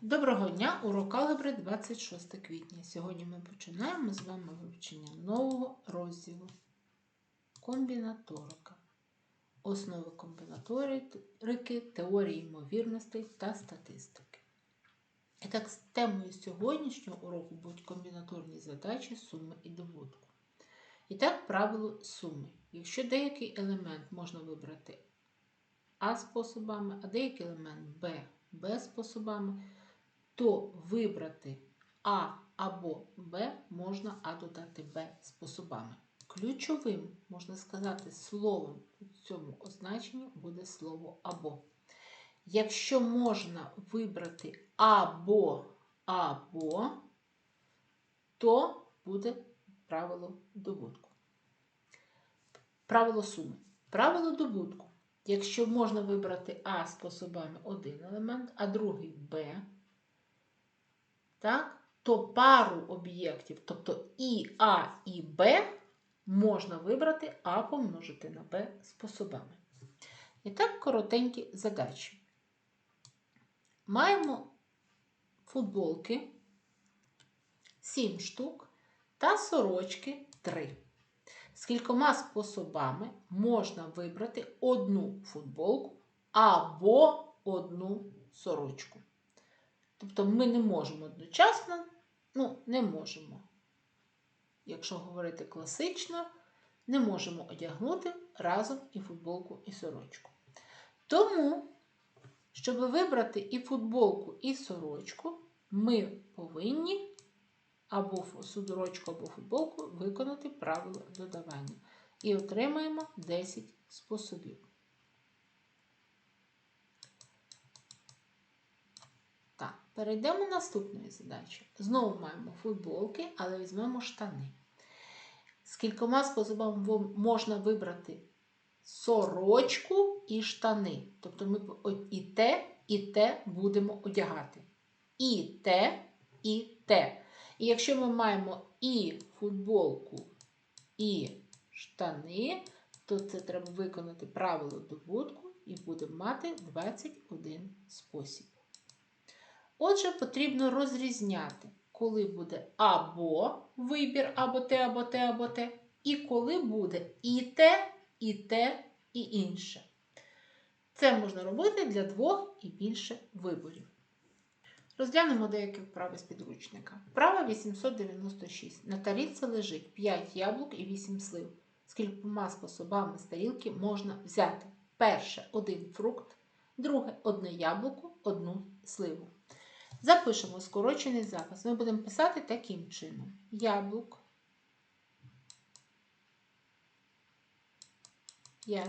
Доброго дня! Урок алгебри 26 квітня. Сьогодні ми починаємо з вами вивчення нового розділу комбінаторика. Основи комбінаторики, теорії ймовірностей та статистики. І так, темою сьогоднішнього уроку будуть комбінаторні задачі, суми і доводку. І так, правило суми. Якщо деякий елемент можна вибрати А способами, а деякий елемент Б Б способами, то вибрати А або Б можна А додати Б способами. Ключовим, можна сказати, словом у цьому означенні буде слово або. Якщо можна вибрати або або, то буде правило добутку. Правило суми. Правило добутку. Якщо можна вибрати А способами один елемент, а другий Б, так, то пару об'єктів, тобто і А, і Б, можна вибрати А помножити на Б способами. І так, коротенькі задачі. Маємо футболки 7 штук та сорочки 3. З кількома способами можна вибрати одну футболку або одну сорочку. Тобто ми не можемо одночасно, ну, не можемо, якщо говорити класично, не можемо одягнути разом і футболку, і сорочку. Тому, щоб вибрати і футболку, і сорочку, ми повинні або сорочку, або футболку виконати правило додавання. І отримаємо 10 способів. Так, перейдемо до наступної задачі. Знову маємо футболки, але візьмемо штани. З кількома способами можна вибрати сорочку і штани. Тобто ми і те, і те будемо одягати. І те, і те. І якщо ми маємо і футболку, і штани, то це треба виконати правило добутку і будемо мати 21 спосіб. Отже, потрібно розрізняти, коли буде або вибір, або те, або те, або те, і коли буде і те, і те, і інше. Це можна робити для двох і більше виборів. Розглянемо деякі вправи з підручника. Вправа 896. На тарілці лежить 5 яблук і 8 слив. З кількома способами з тарілки можна взяти. Перше один фрукт, друге одне яблуко, одну сливу. Запишемо скорочений запис. Ми будемо писати таким чином: яблук 5,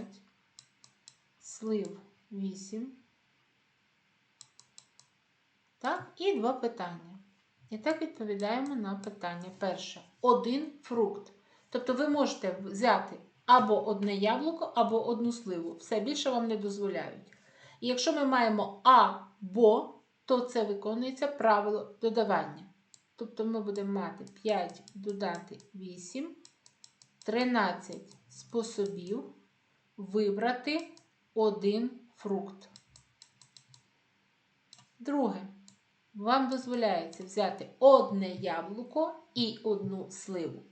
слив 8. Так, і два питання. І так відповідаємо на питання. Перше. Один фрукт. Тобто ви можете взяти або одне яблуко, або одну сливу. Все більше вам не дозволяють. І якщо ми маємо або, то це виконується правило додавання. Тобто ми будемо мати 5 додати 8, 13 способів вибрати один фрукт. Друге вам дозволяється взяти одне яблуко і одну сливу.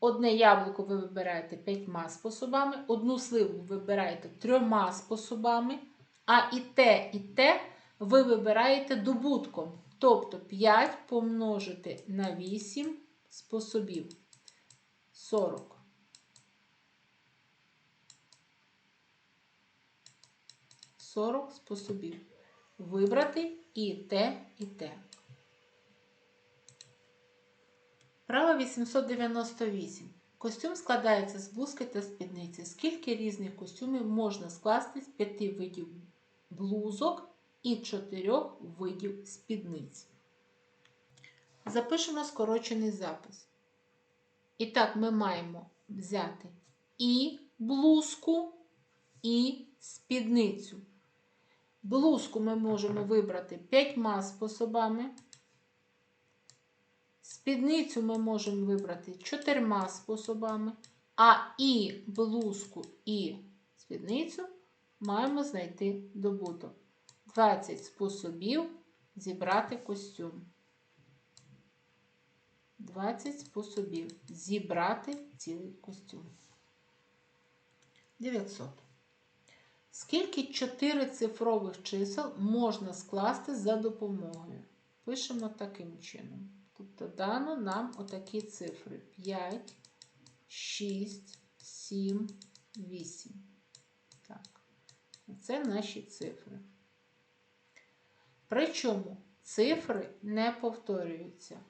Одне яблуко ви вибираєте п'ятьма способами, одну сливу вибираєте трьома способами, а і те, і те ви вибираєте добутком. Тобто 5 помножити на 8 способів. 40. Сорок способів. Вибрати і те, і те. Право 898. Костюм складається з блузки та спідниці. Скільки різних костюмів можна скласти з п'яти видів блузок і чотирьох видів спідниць? Запишемо скорочений запис. І так, ми маємо взяти і блузку, і спідницю. Блузку ми можемо вибрати п'ятьма способами. Спідницю ми можемо вибрати чотирма способами. А і блузку, і спідницю маємо знайти добуток. 20 способів зібрати костюм. 20 способів зібрати цілий костюм. 900. Скільки чотирицифрових чисел можна скласти за допомогою? Пишемо таким чином. Тобто дано нам отакі цифри 5, 6, 7, 8. Так. Це наші цифри. Причому цифри не повторюються.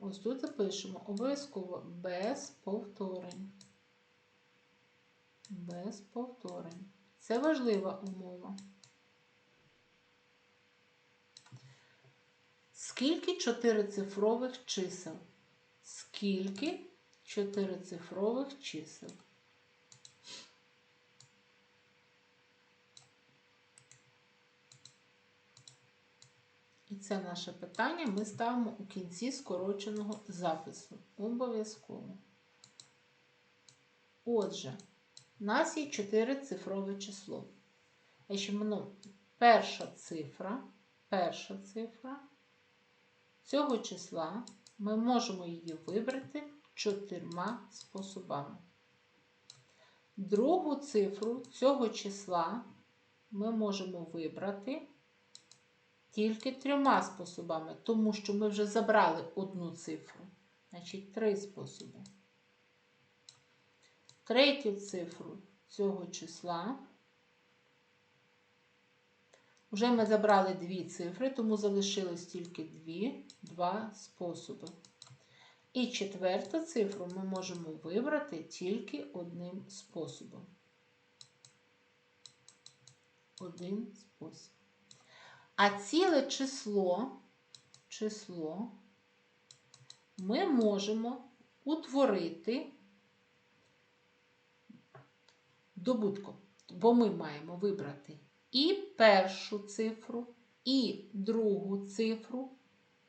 Ось тут запишемо обов'язково без повторень. Без повторень. Це важлива умова. Скільки чотирицифрових чисел? Скільки чотирицифрових чисел? Це наше питання ми ставимо у кінці скороченого запису. Обов'язково. Отже, у нас є чотирицифрове число. Перша цифра, перша цифра цього числа ми можемо її вибрати чотирма способами. Другу цифру цього числа ми можемо вибрати тільки трьома способами, тому що ми вже забрали одну цифру. Значить, три способи. Третю цифру цього числа. Вже ми забрали дві цифри, тому залишилось тільки дві, два способи. І четверту цифру ми можемо вибрати тільки одним способом. Один спосіб. А ціле число, число ми можемо утворити добутком, бо ми маємо вибрати і першу цифру, і другу цифру,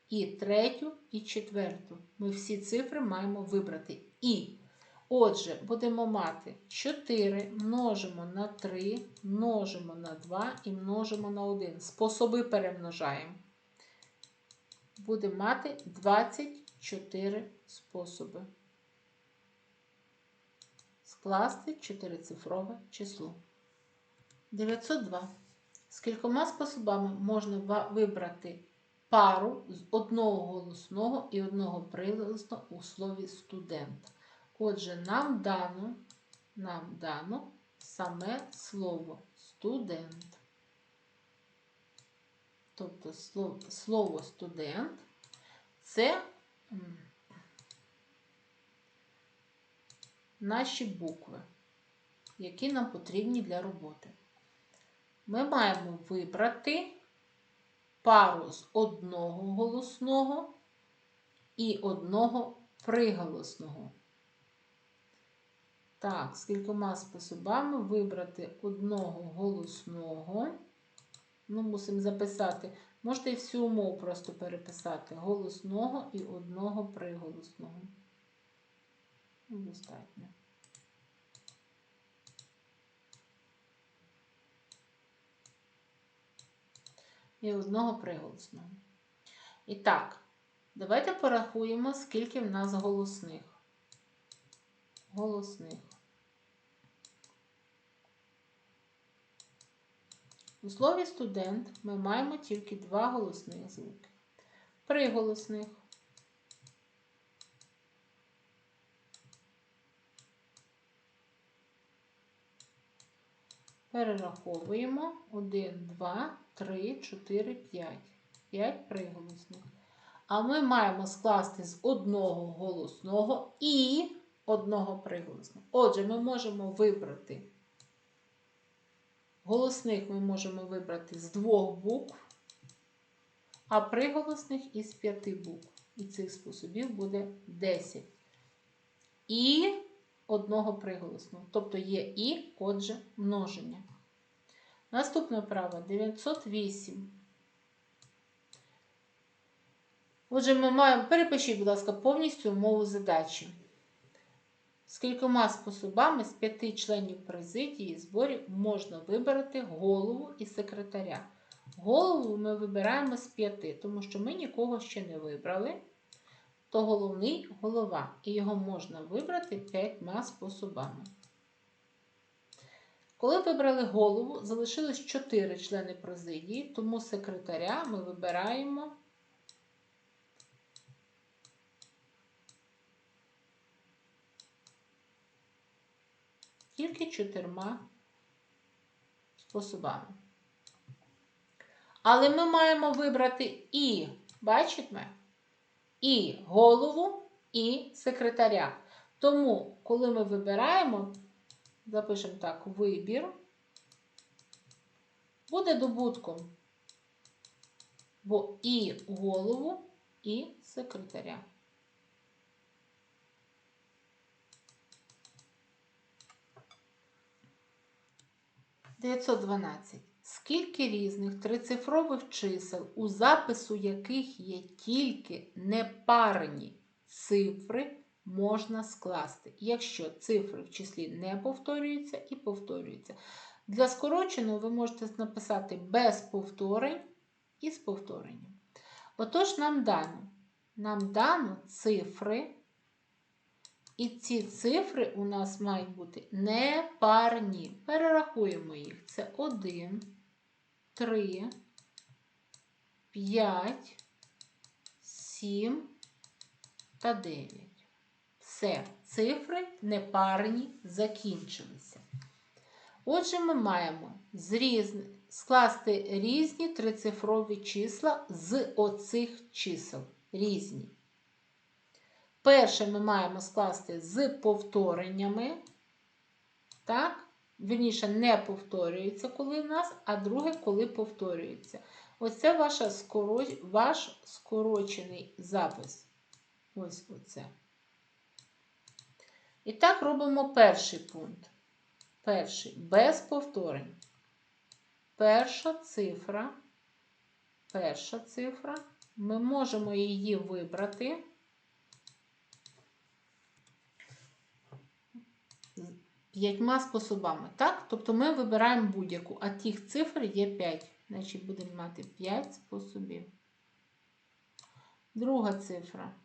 і третю, і четверту. Ми всі цифри маємо вибрати. І, отже, будемо мати 4 множимо на 3, множимо на 2 і множимо на 1. Способи перемножаємо. Будемо мати 24 способи. Скласти чотирицифрове число. 902. Скількома способами можна вибрати пару з одного голосного і одного приголосного у слові студент. Отже, нам дано, нам дано саме слово студент. Тобто слово, студент це наші букви, які нам потрібні для роботи. Ми маємо вибрати пару з одного голосного і одного приголосного. Так, з кількома способами вибрати одного голосного. Ну, мусимо записати. Можете і всю умову просто переписати. Голосного і одного приголосного. Ну, достатньо. І одного приголосного. І так, давайте порахуємо, скільки в нас голосних. Голосних. У слові студент ми маємо тільки два голосних звуки. Приголосних. Перераховуємо 1, 2, 3, 4, 5. 5 приголосних. А ми маємо скласти з одного голосного і одного приголосного. Отже, ми можемо вибрати голосних ми можемо вибрати з двох букв, а приголосних із п'яти букв. І цих способів буде 10. І одного приголосного. Тобто є і, отже, множення. Наступне право 908. Отже, ми маємо, перепишіть, будь ласка, повністю умову задачі. З кількома способами з п'яти членів президії зборів можна вибрати голову і секретаря. Голову ми вибираємо з 5, тому що ми нікого ще не вибрали. То головний голова. І його можна вибрати п'ятьма способами. Коли вибрали голову, залишилось 4 члени президії, тому секретаря ми вибираємо тільки чотирма способами. Але ми маємо вибрати і, бачите, і голову, і секретаря. Тому, коли ми вибираємо, запишемо так, вибір, буде добутком, бо і голову, і секретаря. Дев'ятсот дванадцять. Скільки різних трицифрових чисел, у запису яких є тільки непарні цифри, можна скласти, якщо цифри в числі не повторюються і повторюються. Для скороченого ви можете написати без повторень і з повторенням. Отож, нам дано, нам дано цифри, і ці цифри у нас мають бути непарні. Перерахуємо їх. Це 1, 3, 5, 7 та 9. Все, цифри непарні закінчилися. Отже, ми маємо з скласти різні трицифрові числа з оцих чисел. Різні. Перше ми маємо скласти з повтореннями. Так? Вірніше, не повторюється, коли в нас, а друге, коли повторюється. Ось це ваша скороч... ваш скорочений запис. Ось оце. І так робимо перший пункт. Перший без повторень. Перша цифра. Перша цифра. Ми можемо її вибрати. П'ятьма способами. Так? Тобто ми вибираємо будь-яку, а тих цифр є 5. Значить, будемо мати 5 способів. Друга цифра.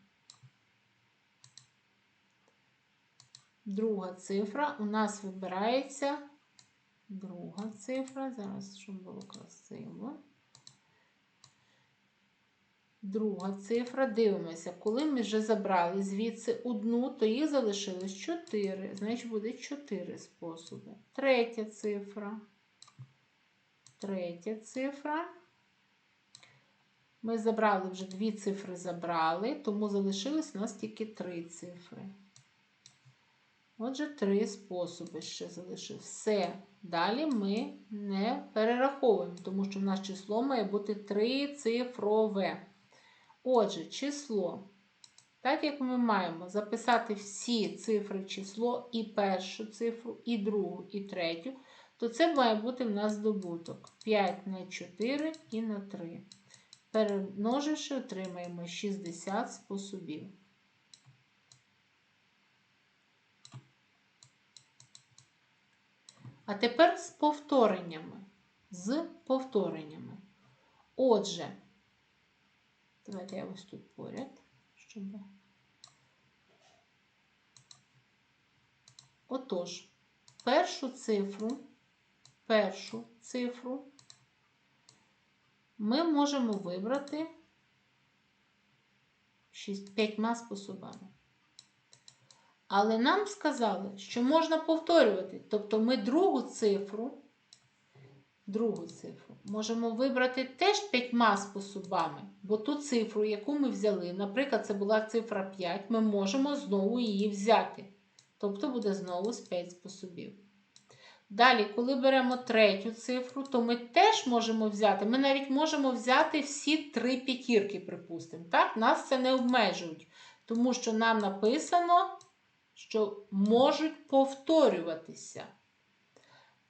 Друга цифра у нас вибирається. Друга цифра. Зараз, щоб було красиво. Друга цифра. Дивимося, коли ми вже забрали звідси одну, то їх залишилось 4. Значить, буде 4 способи. Третя цифра. Третя цифра. Ми забрали вже дві цифри забрали, тому залишилось у нас тільки три цифри. Отже, три способи ще залишив. Все. Далі ми не перераховуємо, тому що в нас число має бути трицифрове. Отже, число. Так як ми маємо записати всі цифри число, і першу цифру, і другу, і третю, то це має бути в нас здобуток 5 на 4 і на 3. Перемноживши, отримаємо 60 способів. А тепер з повтореннями. З повтореннями. Отже, давайте я ось тут поряд, щоб. Отож, першу цифру, першу цифру ми можемо вибрати п'ятьма способами. Але нам сказали, що можна повторювати. Тобто ми другу цифру, другу цифру можемо вибрати теж п'ятьма способами. Бо ту цифру, яку ми взяли, наприклад, це була цифра 5, ми можемо знову її взяти. Тобто буде знову з 5 способів. Далі, коли беремо третю цифру, то ми теж можемо взяти. Ми навіть можемо взяти всі три п'ятірки, припустимо. Так? Нас це не обмежують, тому що нам написано що можуть повторюватися.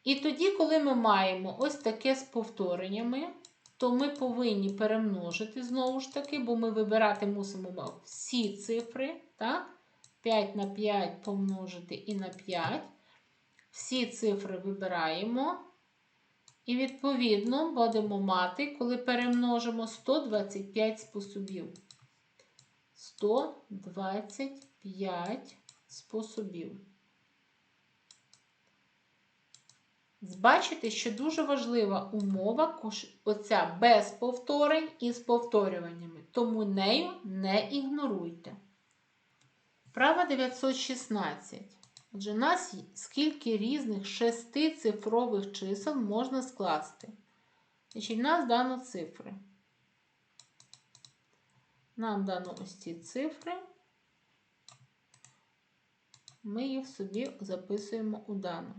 І тоді, коли ми маємо ось таке з повтореннями, то ми повинні перемножити знову ж таки, бо ми вибирати мусимо всі цифри. так? 5 на 5 помножити і на 5. Всі цифри вибираємо. І відповідно будемо мати, коли перемножимо 125 способів. 125 способів. Бачите, що дуже важлива умова оця без повторень і з повторюваннями, тому нею не ігноруйте. Права 916. Отже, у нас скільки різних шестицифрових чисел можна скласти. Значить, нас дано цифри. Нам дано ось ці цифри. Ми їх собі записуємо у дану.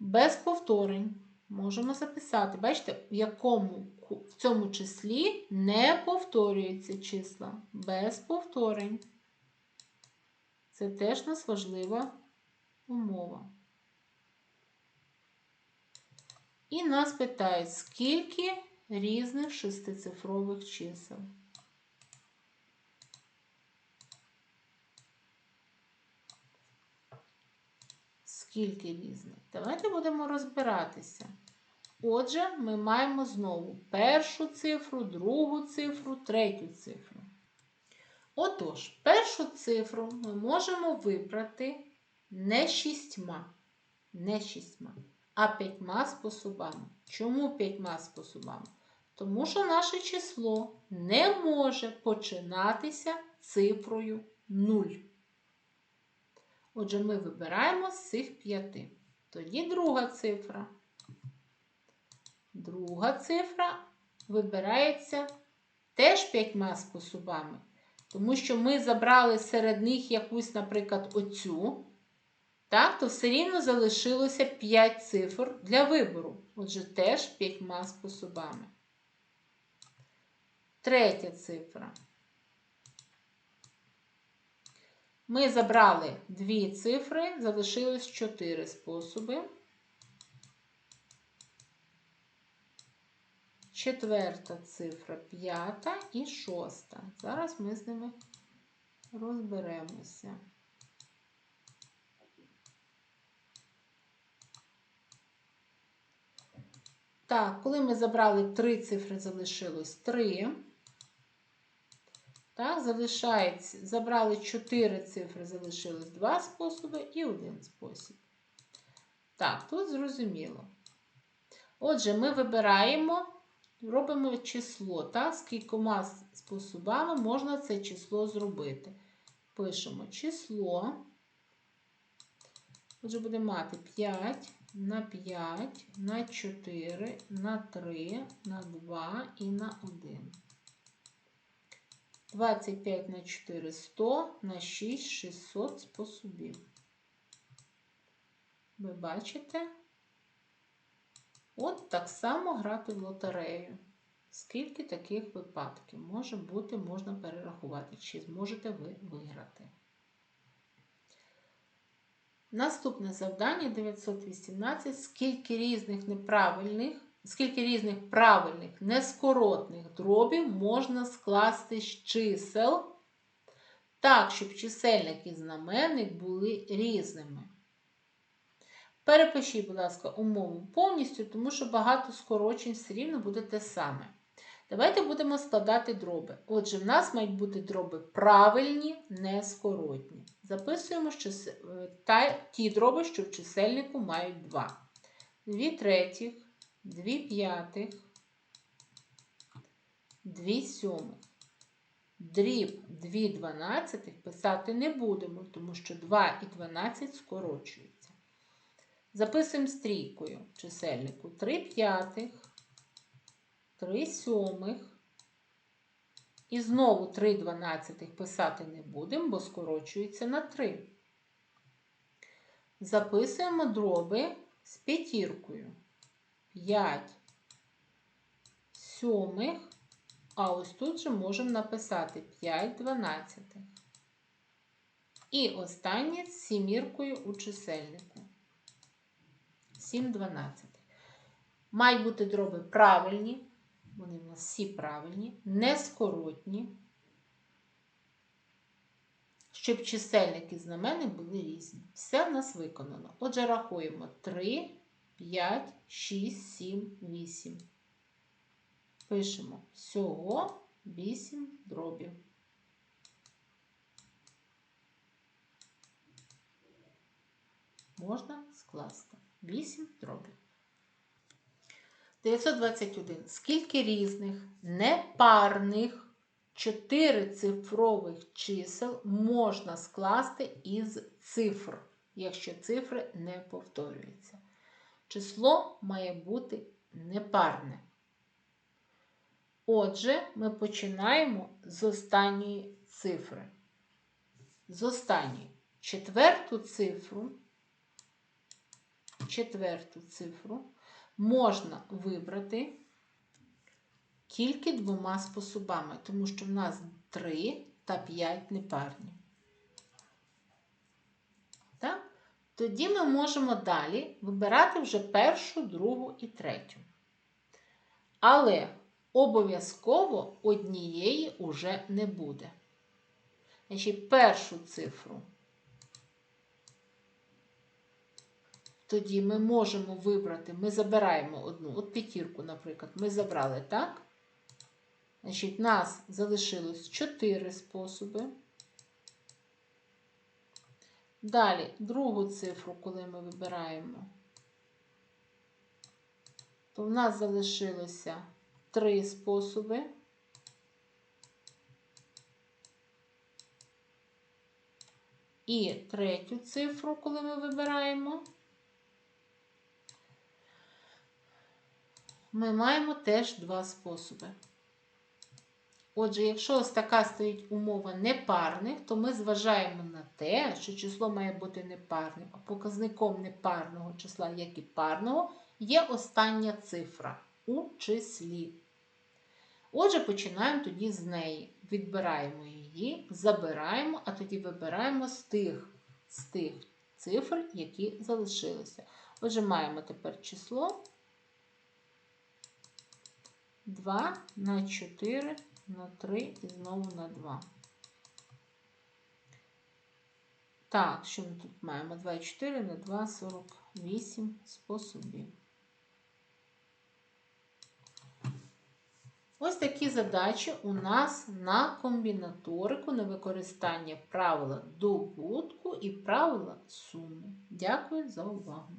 Без повторень можемо записати. Бачите, в якому в цьому числі не повторюються числа. Без повторень. Це теж нас важлива умова. І нас питають, скільки різних шестицифрових чисел. Скільки різних? Давайте будемо розбиратися. Отже, ми маємо знову першу цифру, другу цифру, третю цифру. Отож, першу цифру ми можемо вибрати не шістьма, не шістьма, а п'ятьма способами. Чому п'ятьма способами? Тому що наше число не може починатися цифрою 0. Отже, ми вибираємо з цих п'яти. Тоді друга цифра. Друга цифра вибирається теж п'ятьма способами. Тому що ми забрали серед них якусь, наприклад, оцю, так, то все рівно залишилося 5 цифр для вибору. Отже, теж п'ятьма способами. Третя цифра. Ми забрали дві цифри, залишилось 4 способи. Четверта цифра, п'ята і шоста. Зараз ми з ними розберемося. Так, коли ми забрали три цифри, залишилось три. Так, залишається, забрали чотири цифри, залишилось два способи і один спосіб. Так, тут зрозуміло. Отже, ми вибираємо робимо число, так? з кількома способами можна це число зробити. Пишемо число. Отже, будемо мати 5 на 5, на 4, на 3, на 2 і на 1. 25 на 4 100, на 6 600 способів. Ви бачите? От так само грати в лотерею. Скільки таких випадків може бути, можна перерахувати, чи зможете ви виграти. Наступне завдання 918. Скільки різних неправильних, скільки різних правильних нескоротних дробів можна скласти з чисел так, щоб чисельник і знаменник були різними. Перепишіть, будь ласка, умову повністю, тому що багато скорочень все рівно буде те саме. Давайте будемо складати дроби. Отже, в нас мають бути дроби правильні, нескоротні. Записуємо та, ті дроби, що в чисельнику мають 2. 2 третіх, 2 п'ятих, 2 сьомих. Дріб 2 дванадцятих писати не будемо, тому що 2 і 12 скорочують. Записуємо стрійкою чисельнику 3 п'ятих, 3 сьомих. І знову 3 дванадцятих писати не будемо, бо скорочується на 3. Записуємо дроби з п'ятіркою. 5 сьомих, а ось тут же можемо написати 5 дванадцятих. І останнє з сіміркою у чисельнику. 7 12. Мають бути дроби правильні, вони в нас всі правильні, нескоротні, щоб чисельники і знаменник були різні. Все в нас виконано. Отже, рахуємо 3, 5, 6, 7, 8. Пишемо всього 8 дробів. Можна скласти 8 дробів. 921. Скільки різних непарних чотирицифрових чисел можна скласти із цифр, якщо цифри не повторюються? Число має бути непарне. Отже, ми починаємо з останньої цифри. З останньої четверту цифру, четверту цифру можна вибрати тільки двома способами, тому що в нас 3 та 5 непарні. Так? Тоді ми можемо далі вибирати вже першу, другу і третю. Але обов'язково однієї уже не буде. Значить, першу цифру. Тоді ми можемо вибрати, ми забираємо одну, от п'ятірку, наприклад, ми забрали, так? Значить, нас залишилось 4 способи. Далі, другу цифру, коли ми вибираємо, то в нас залишилося 3 способи. І третю цифру, коли ми вибираємо, ми маємо теж два способи. Отже, якщо ось така стоїть умова непарних, то ми зважаємо на те, що число має бути непарним, а показником непарного числа, як і парного, є остання цифра у числі. Отже, починаємо тоді з неї. Відбираємо її, забираємо, а тоді вибираємо з тих, з тих цифр, які залишилися. Отже, маємо тепер число 2 на 4 на 3 і знову на 2. Так, що ми тут маємо? 24 на 2, 48 способів. Ось такі задачі у нас на комбінаторику на використання правила добутку і правила суми. Дякую за увагу!